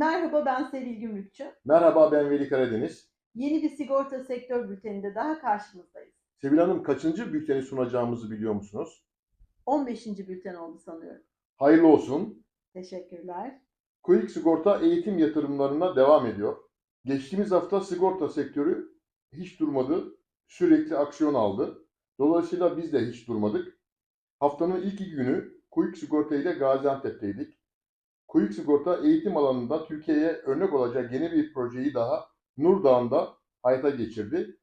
Merhaba ben Sevil Gümrükçü. Merhaba ben Veli Karadeniz. Yeni bir sigorta sektör bülteninde daha karşınızdayız. Sevil Hanım kaçıncı bülteni sunacağımızı biliyor musunuz? 15. bülten oldu sanıyorum. Hayırlı olsun. Teşekkürler. Quick Sigorta eğitim yatırımlarına devam ediyor. Geçtiğimiz hafta sigorta sektörü hiç durmadı. Sürekli aksiyon aldı. Dolayısıyla biz de hiç durmadık. Haftanın ilk iki günü Quick Sigorta ile Gaziantep'teydik. Quick Sigorta eğitim alanında Türkiye'ye örnek olacak yeni bir projeyi daha Nur Dağı'nda hayata geçirdi.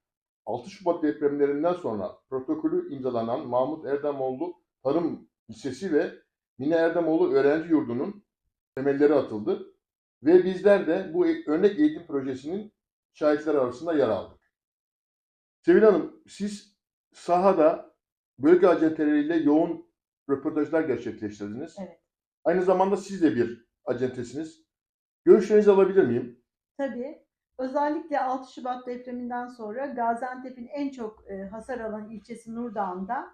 6 Şubat depremlerinden sonra protokolü imzalanan Mahmut Erdemoğlu Tarım Lisesi ve Mine Erdemoğlu Öğrenci Yurdu'nun temelleri atıldı. Ve bizler de bu e- örnek eğitim projesinin şahitler arasında yer aldık. Sevil Hanım, siz sahada bölge acenteleriyle yoğun röportajlar gerçekleştirdiniz. Evet. Aynı zamanda siz de bir acentesiniz. Görüşlerinizi alabilir miyim? Tabii özellikle 6 Şubat depreminden sonra Gaziantep'in en çok e, hasar alan ilçesi Nurdağ'ında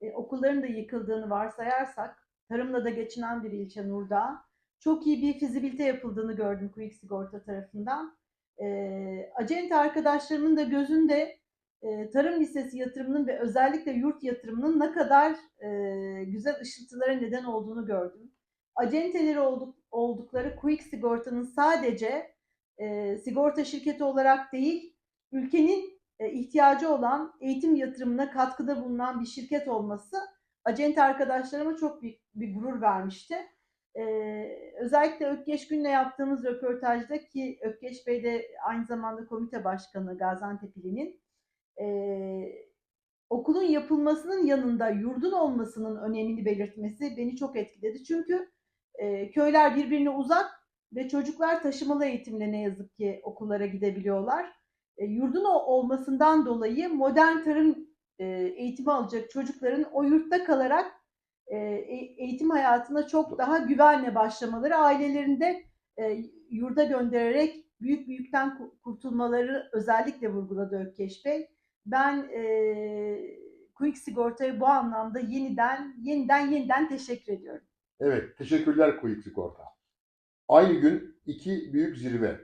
e, okulların da yıkıldığını varsayarsak tarımla da geçinen bir ilçe Nurdağ. Çok iyi bir fizibilite yapıldığını gördüm Quick Sigorta tarafından. E, acente arkadaşlarımın da gözünde e, tarım lisesi yatırımının ve özellikle yurt yatırımının ne kadar e, güzel ışıltılara neden olduğunu gördüm. Acenteleri olduk, oldukları Quick Sigorta'nın sadece e, sigorta şirketi olarak değil, ülkenin e, ihtiyacı olan eğitim yatırımına katkıda bulunan bir şirket olması acente arkadaşlarıma çok büyük bir gurur vermişti. E, özellikle Ökkeş Gün'le yaptığımız röportajda ki Ökkeş Bey de aynı zamanda komite başkanı Gaziantep İli'nin e, okulun yapılmasının yanında yurdun olmasının önemini belirtmesi beni çok etkiledi. Çünkü e, köyler birbirine uzak ve çocuklar taşımalı eğitimle ne yazık ki okullara gidebiliyorlar. E, yurdun olmasından dolayı modern tarım e, eğitimi alacak çocukların o yurtta kalarak e, e- eğitim hayatına çok daha güvenle başlamaları, ailelerinde e, yurda göndererek büyük büyükten ku- kurtulmaları özellikle vurguladı Ökkeş Bey. Ben e, Quick Sigorta'ya bu anlamda yeniden yeniden yeniden teşekkür ediyorum. Evet, teşekkürler Quick Sigorta. Aynı gün iki büyük zirve.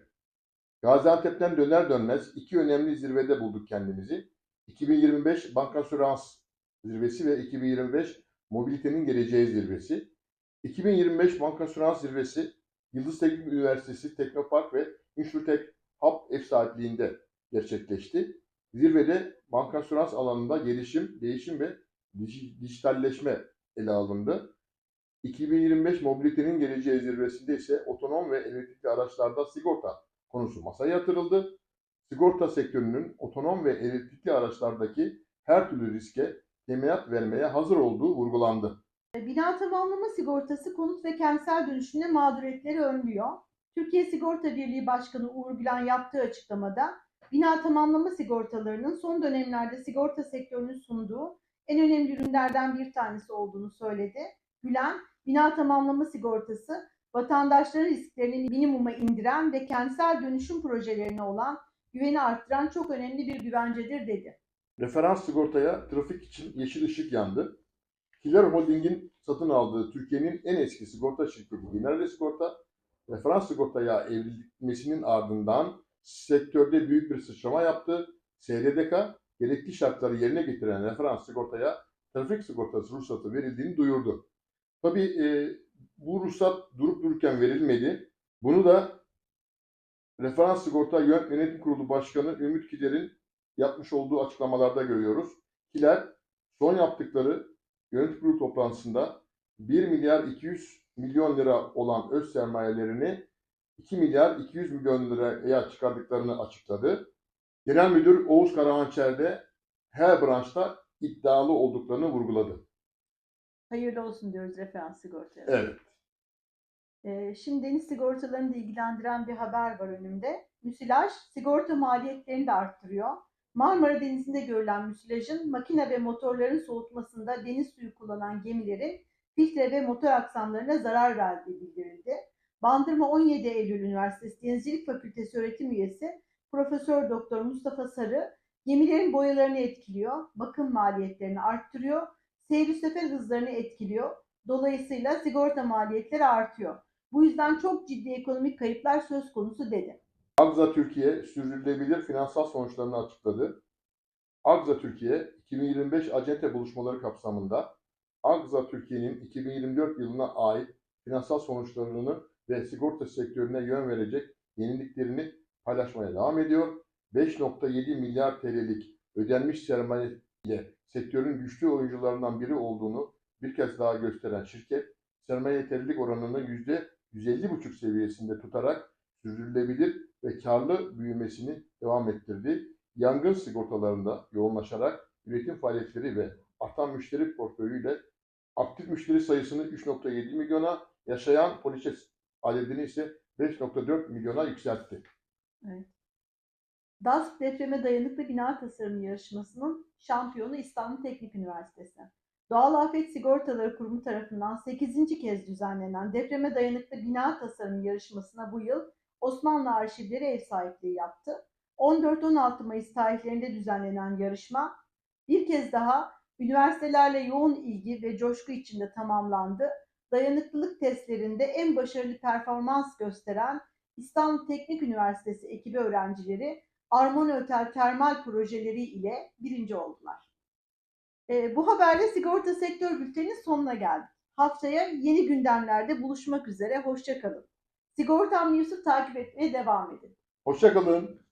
Gaziantep'ten döner dönmez iki önemli zirvede bulduk kendimizi. 2025 Bankasürans zirvesi ve 2025 Mobilitenin Geleceği zirvesi. 2025 Bankasürans zirvesi Yıldız Teknik Üniversitesi Teknopark ve Insurtech Hub ev sahipliğinde gerçekleşti. Zirvede bankasürans alanında gelişim, değişim ve dij- dijitalleşme ele alındı. 2025 mobilitenin geleceği zirvesinde ise otonom ve elektrikli araçlarda sigorta konusu masaya yatırıldı. Sigorta sektörünün otonom ve elektrikli araçlardaki her türlü riske teminat vermeye hazır olduğu vurgulandı. Bina tamamlama sigortası konut ve kentsel dönüşümde mağduriyetleri önlüyor. Türkiye Sigorta Birliği Başkanı Uğur Gülen yaptığı açıklamada bina tamamlama sigortalarının son dönemlerde sigorta sektörünün sunduğu en önemli ürünlerden bir tanesi olduğunu söyledi. Gülen, bina tamamlama sigortası vatandaşların risklerini minimuma indiren ve kentsel dönüşüm projelerine olan güveni arttıran çok önemli bir güvencedir dedi. Referans sigortaya trafik için yeşil ışık yandı. Kiler Holding'in satın aldığı Türkiye'nin en eski sigorta şirketi Binare Sigorta, referans sigortaya evrilmesinin ardından sektörde büyük bir sıçrama yaptı. SDDK gerekli şartları yerine getiren referans sigortaya trafik sigortası ruhsatı verildiğini duyurdu. Tabii e, bu ruhsat durup dururken verilmedi. Bunu da Referans Sigorta Yön- Yönetim Kurulu Başkanı Ümit Kiler'in yapmış olduğu açıklamalarda görüyoruz. Kiler son yaptıkları yönetim kurulu toplantısında 1 milyar 200 milyon lira olan öz sermayelerini 2 milyar 200 milyon liraya çıkardıklarını açıkladı. Genel Müdür Oğuz Karahançer de her branşta iddialı olduklarını vurguladı. Hayırlı olsun diyoruz referans sigortaya. Evet. Ee, Şimdi deniz sigortalarını da ilgilendiren bir haber var önümde. Müsilaj sigorta maliyetlerini de arttırıyor. Marmara Denizi'nde görülen müsilajın makine ve motorların soğutmasında deniz suyu kullanan gemilerin filtre ve motor aksamlarına zarar verdiği bildirildi. Bandırma 17 Eylül Üniversitesi Denizcilik Fakültesi öğretim üyesi Profesör Doktor Mustafa Sarı gemilerin boyalarını etkiliyor, bakım maliyetlerini arttırıyor, seyir sefer hızlarını etkiliyor. Dolayısıyla sigorta maliyetleri artıyor. Bu yüzden çok ciddi ekonomik kayıplar söz konusu dedi. Agza Türkiye sürdürülebilir finansal sonuçlarını açıkladı. Agza Türkiye 2025 acente buluşmaları kapsamında Agza Türkiye'nin 2024 yılına ait finansal sonuçlarını ve sigorta sektörüne yön verecek yeniliklerini paylaşmaya devam ediyor. 5.7 milyar TL'lik ödenmiş sermaye ile sektörün güçlü oyuncularından biri olduğunu bir kez daha gösteren şirket, sermaye yeterlilik oranını %150,5 seviyesinde tutarak sürdürülebilir ve karlı büyümesini devam ettirdi. Yangın sigortalarında yoğunlaşarak üretim faaliyetleri ve artan müşteri portföyüyle aktif müşteri sayısını 3.7 milyona, yaşayan poliçe adedini ise 5.4 milyona yükseltti. DASK depreme dayanıklı bina tasarımı yarışmasının şampiyonu İstanbul Teknik Üniversitesi. Doğal Afet Sigortaları Kurumu tarafından 8. kez düzenlenen depreme dayanıklı bina tasarımı yarışmasına bu yıl Osmanlı Arşivleri ev sahipliği yaptı. 14-16 Mayıs tarihlerinde düzenlenen yarışma bir kez daha üniversitelerle yoğun ilgi ve coşku içinde tamamlandı. Dayanıklılık testlerinde en başarılı performans gösteren İstanbul Teknik Üniversitesi ekibi öğrencileri Armoni Otel termal projeleri ile birinci oldular. Ee, bu haberle sigorta sektör bülteninin sonuna geldik. Haftaya yeni gündemlerde buluşmak üzere. Hoşçakalın. Sigortam News'u takip etmeye devam edin. Hoşçakalın.